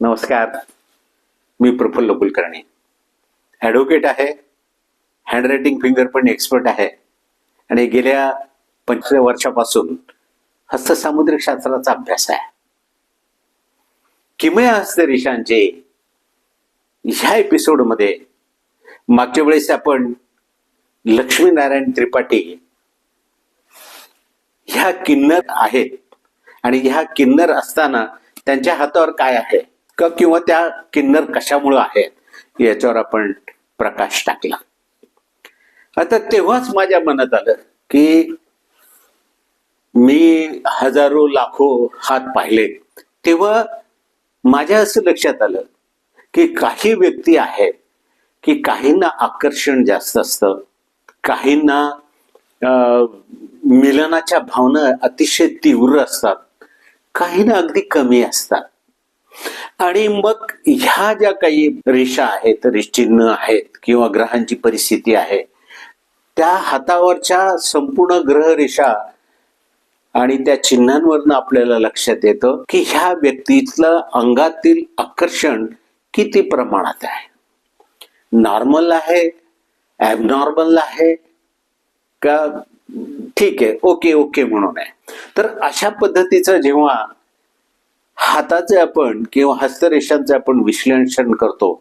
नमस्कार. मी प्रफुल्ल कुलकर्णी. ॲडव्होकेट आहे. हँडरायटिंग फिंगर पण एक्सपर्ट आहे. आणि गेल्या पंचवीस वर्षापासून हस्तसामुद्रिक शास्त्राचा अभ्यास आहे. किमया हस्तरेषांचे ह्या एपिसोडमध्ये मागच्या वेळेस आपण लक्ष्मीनारायण त्रिपाठी ह्या किन्नर आहेत. आणि ह्या किन्नर असताना त्यांच्या हातावर काय आहे? का किंवा त्या किन्नर कशामुळं आहेत याच्यावर आपण प्रकाश टाकला. आता तेव्हाच माझ्या मनात आलं की मी हजारो लाखो हात पाहिले. तेव्हा माझ्या असं लक्षात आलं की काही व्यक्ती आहेत की काहींना आकर्षण जास्त असतं. काहींना अं, मिलनाच्या भावना अतिशय तीव्र असतात. काहींना अगदी कमी असतात. आणि मग ह्या ज्या काही रेषा आहेत चिन्ह आहेत किंवा ग्रहांची परिस्थिती आहे त्या हातावरच्या संपूर्ण ग्रह रेषा आणि त्या चिन्हांवरनं आपल्याला लक्षात येतं की ह्या व्यक्तीतलं अंगातील आकर्षण किती प्रमाणात आहे. नॉर्मल आहे ॲबनॉर्मल आहे का ठीक आहे ओके ओके म्हणून आहे. तर अशा पद्धतीचं जेव्हा हाताचे आपण किंवा हस्तरेषांचे आपण विश्लेषण करतो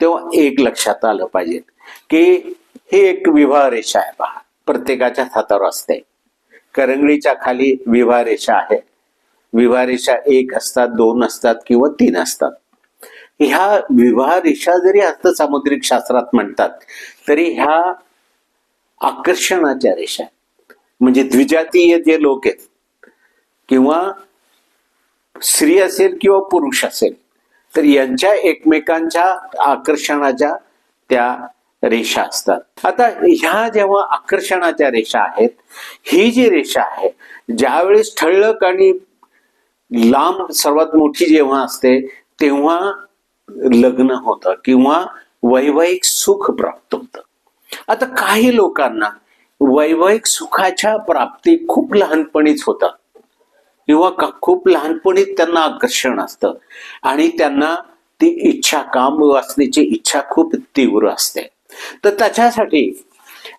तेव्हा एक लक्षात आलं पाहिजे की हे एक विवाह रेषा आहे पहा. प्रत्येकाच्या हातावर असते. करंगळीच्या खाली विवाह रेषा आहे. विवाह रेषा एक असतात दोन असतात किंवा तीन असतात. ह्या विवाह रेषा जरी हस्तसामुद्रिक शास्त्रात म्हणतात तरी ह्या आकर्षणाच्या रेषा म्हणजे द्विजातीय जे लोक आहेत किंवा स्त्री असेल किंवा पुरुष असेल तर यांच्या एकमेकांच्या आकर्षणाच्या त्या रेषा असतात. आता ह्या जेव्हा आकर्षणाच्या रेषा आहेत ही जी रेषा आहे ज्यावेळेस ठळक आणि लांब सर्वात मोठी जेव्हा असते तेव्हा लग्न होतं किंवा वैवाहिक सुख प्राप्त होतं. आता काही लोकांना वैवाहिक सुखाच्या प्राप्ती खूप लहानपणीच होतात. किंवा खूप लहानपणी त्यांना आकर्षण असतं. आणि त्यांना ती इच्छा काम वाचण्याची इच्छा खूप तीव्र असते. तर त्याच्यासाठी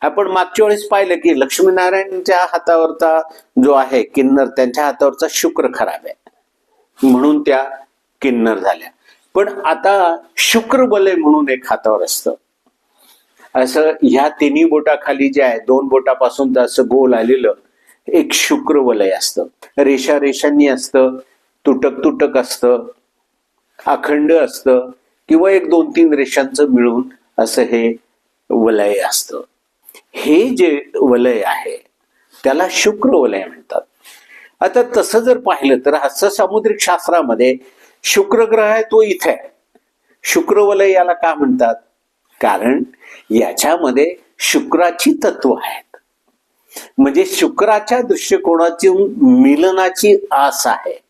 आपण मागच्या वेळेस पाहिलं की लक्ष्मीनारायणच्या हातावरचा जो आहे किन्नर त्यांच्या हातावरचा शुक्र खराब आहे. म्हणून त्या किन्नर झाल्या. पण आता शुक्र बलय म्हणून एक हातावर असतं. असं ह्या तिन्ही बोटाखाली जे आहे दोन बोटापासून असं गोल आलेलं एक शुक्र वलय असतं. रेषा रेषांनी असतं तुटक तुटक असतं अखंड असतं किंवा एक दोन तीन रेषांचं मिळून असं हे वलय असतं. हे जे वलय आहे त्याला शुक्र वलय म्हणतात. आता तसं जर पाहिलं तर हस्तसामुद्रिक शास्त्रामध्ये शुक्र ग्रह आहे तो इथे आहे. शुक्र वलय याला का म्हणतात? कारण याच्यामध्ये शुक्राची तत्व आहेत. म्हणजे शुक्राच्या दृष्टिकोनातून मिलनाची आस आहे.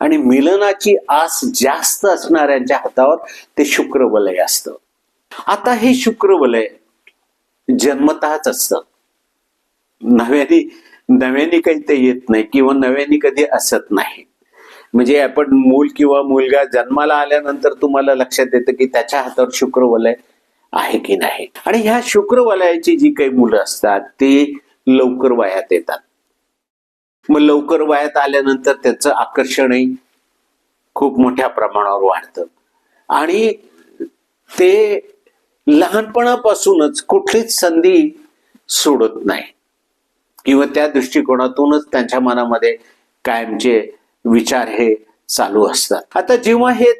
आणि मिलनाची आस जास्त असणाऱ्यांच्या हातावर ते शुक्र वलय असतं. आता हे शुक्र वलय जन्मतःच असतं. नव्याने नव्याने काही ते येत नाही किंवा नव्याने कधी असत नाही. म्हणजे आपण मूल किंवा मुलगा जन्माला आल्यानंतर तुम्हाला लक्षात येतं की त्याच्या हातावर शुक्र वलय आहे की नाही. आणि ह्या शुक्र वलयाची जी काही मुलं असतात ती लवकर वयात येतात. मग लवकर वयात आल्यानंतर त्याचं आकर्षणही खूप मोठ्या प्रमाणावर वाढतं. आणि ते लहानपणापासूनच कुठलीच संधी सोडत नाही. किंवा त्या दृष्टिकोनातूनच त्यांच्या मनामध्ये कायमचे विचार हे चालू असतात. आता जेव्हा हे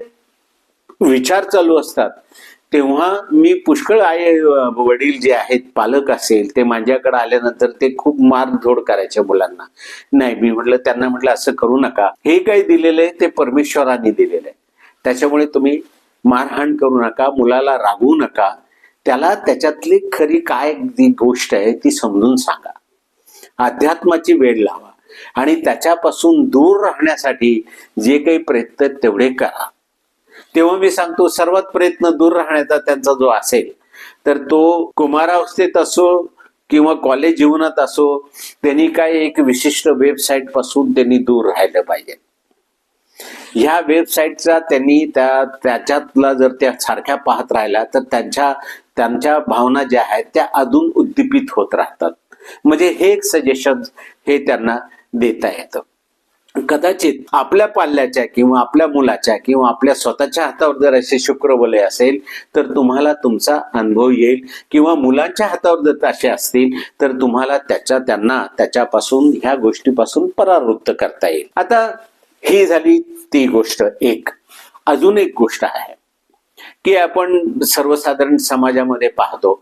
विचार चालू असतात तेव्हा मी पुष्कळ आई वडील जे आहेत पालक असेल ते माझ्याकडे आल्यानंतर ते खूप मारझोड करायचे मुलांना. नाही मी म्हटलं त्यांना म्हटलं असं करू नका. हे काही दिलेलं आहे ते परमेश्वराने दिलेलं आहे. त्याच्यामुळे तुम्ही मारहाण करू नका मुलाला रागवू नका. त्याला त्याच्यातली खरी काय गोष्ट आहे ती समजून सांगा. अध्यात्माची वेळ लावा. आणि त्याच्यापासून दूर राहण्यासाठी जे काही प्रयत्न तेवढे करा. तेव्हा मी सांगतो सर्वात प्रयत्न दूर राहण्याचा त्यांचा जो असेल तर तो कुमारावस्थेत असो किंवा कॉलेज जीवनात असो त्यांनी काय एक विशिष्ट वेबसाईटपासून त्यांनी दूर राहिलं पाहिजे. ह्या वेबसाईटचा त्यांनी त्या त्याच्यातला जर त्या सारख्या पाहत राहिल्या तर त्यांच्या त्यांच्या भावना ज्या आहेत त्या अजून उद्दीपित होत राहतात. म्हणजे हे एक सजेशन हे त्यांना देता येतं. कदाचित आपल्या पाल्याच्या किंवा आपल्या मुलाच्या किंवा आपल्या स्वतःच्या हातावर जर असे शुक्रबले असेल तर तुम्हाला तुमचा अनुभव येईल. किंवा मुलांच्या हातावर जर असे असतील तर तुम्हाला त्याच्या त्यांना त्याच्यापासून ह्या गोष्टीपासून परावृत्त करता येईल. आता ही झाली ती गोष्ट एक. अजून एक गोष्ट आहे की आपण सर्वसाधारण समाजामध्ये पाहतो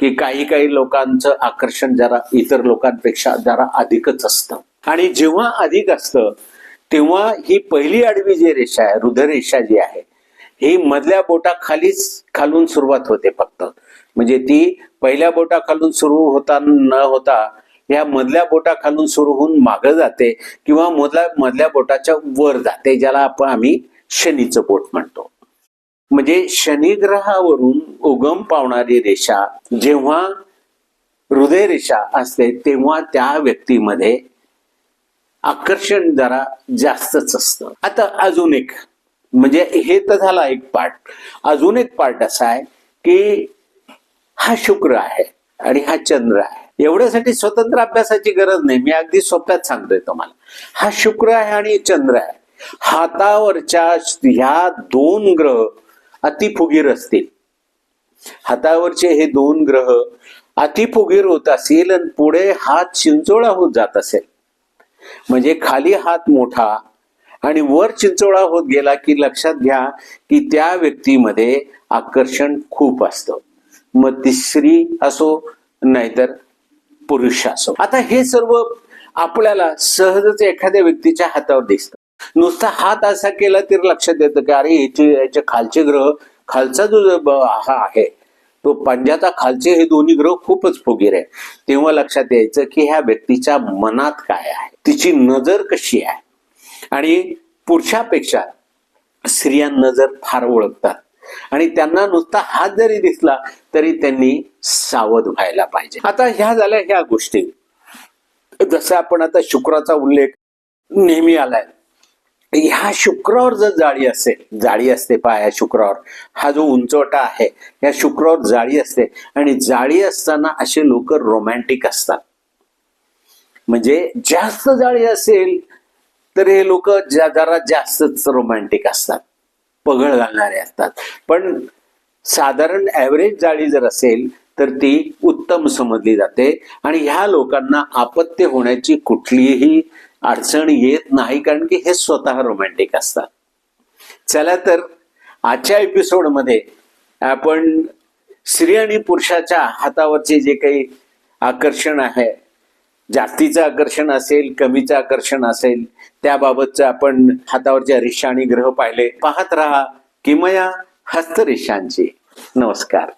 की काही काही लोकांचं आकर्षण जरा इतर लोकांपेक्षा जरा अधिकच असतं. आणि जेव्हा अधिक असतं तेव्हा ही पहिली आडवी जी रेषा आहे हृदयरेषा जी आहे ही मधल्या बोटाखालीच खालून सुरुवात होते फक्त. म्हणजे ती पहिल्या बोटाखालून सुरू होता न होता या मधल्या बोटाखालून सुरू होऊन मागं जाते किंवा मधल्या मधल्या बोटाच्या वर जाते ज्याला आपण आम्ही शनीचं बोट म्हणतो. म्हणजे शनिग्रहावरून उगम पावणारी रेषा जेव्हा हृदय रेषा असते तेव्हा त्या व्यक्तीमध्ये आकर्षण जरा जास्तच असतं. आता अजून एक म्हणजे हे तर झाला एक पार्ट अजून एक पार्ट असा आहे की हा शुक्र आहे आणि हा चंद्र आहे. एवढ्यासाठी स्वतंत्र अभ्यासाची गरज नाही. मी अगदी सोप्यात सांगतोय तुम्हाला. हा शुक्र आहे आणि चंद्र आहे. हातावरच्या ह्या दोन ग्रह अतिफुगीर असतील. हातावरचे हे दोन ग्रह अतिफुगीर होत असेल आणि पुढे हात चिंचोळा होत जात असेल. म्हणजे खाली हात मोठा आणि वर चिंचोळा होत गेला की लक्षात घ्या की त्या व्यक्तीमध्ये आकर्षण खूप असतं. मग ती स्त्री असो नाहीतर पुरुष असो. आता हे सर्व आपल्याला सहजच एखाद्या व्यक्तीच्या हातावर दिसतं. नुसता हात असा केला तर लक्षात येतं की अरे याचे याचे खालचे ग्रह खालचा जो हा आहे. तो पंजाचा खालचे हे दोन्ही ग्रह खूपच फुगीर आहे तेव्हा लक्षात यायचं की ह्या व्यक्तीच्या मनात काय आहे? तिची नजर कशी आहे? आणि पुरुषापेक्षा स्त्रिया नजर फार ओळखतात. आणि त्यांना नुसता हात जरी दिसला तरी त्यांनी सावध व्हायला पाहिजे. आता ह्या झाल्या ह्या गोष्टी. जसं आपण आता शुक्राचा उल्लेख नेहमी आलाय. ह्या शुक्रावर जर जाळी असेल जाळी असते पहा या शुक्रावर. हा जो उंचवटा आहे या शुक्रावर जाळी असते. आणि जाळी असताना असे लोक रोमॅन्टिक असतात. म्हणजे जास्त जाळी असेल तर हे लोक जरा जास्तच रोमॅन्टिक असतात. पगळ घालणारे असतात. पण साधारण ॲव्हरेज जाळी जर असेल तर ती उत्तम समजली जाते. आणि ह्या लोकांना आपत्य होण्याची कुठलीही अडचण येत नाही कारण की हे स्वतः रोमॅन्टिक असतात. चला तर आजच्या एपिसोडमध्ये आपण स्त्री आणि पुरुषाच्या हातावरचे जे काही आकर्षण आहे जास्तीचं आकर्षण असेल कमीचं आकर्षण असेल त्याबाबतचं आपण हातावरच्या रेषा आणि ग्रह पाहिले. पाहत राहा किमया हस्तरिषांची. नमस्कार.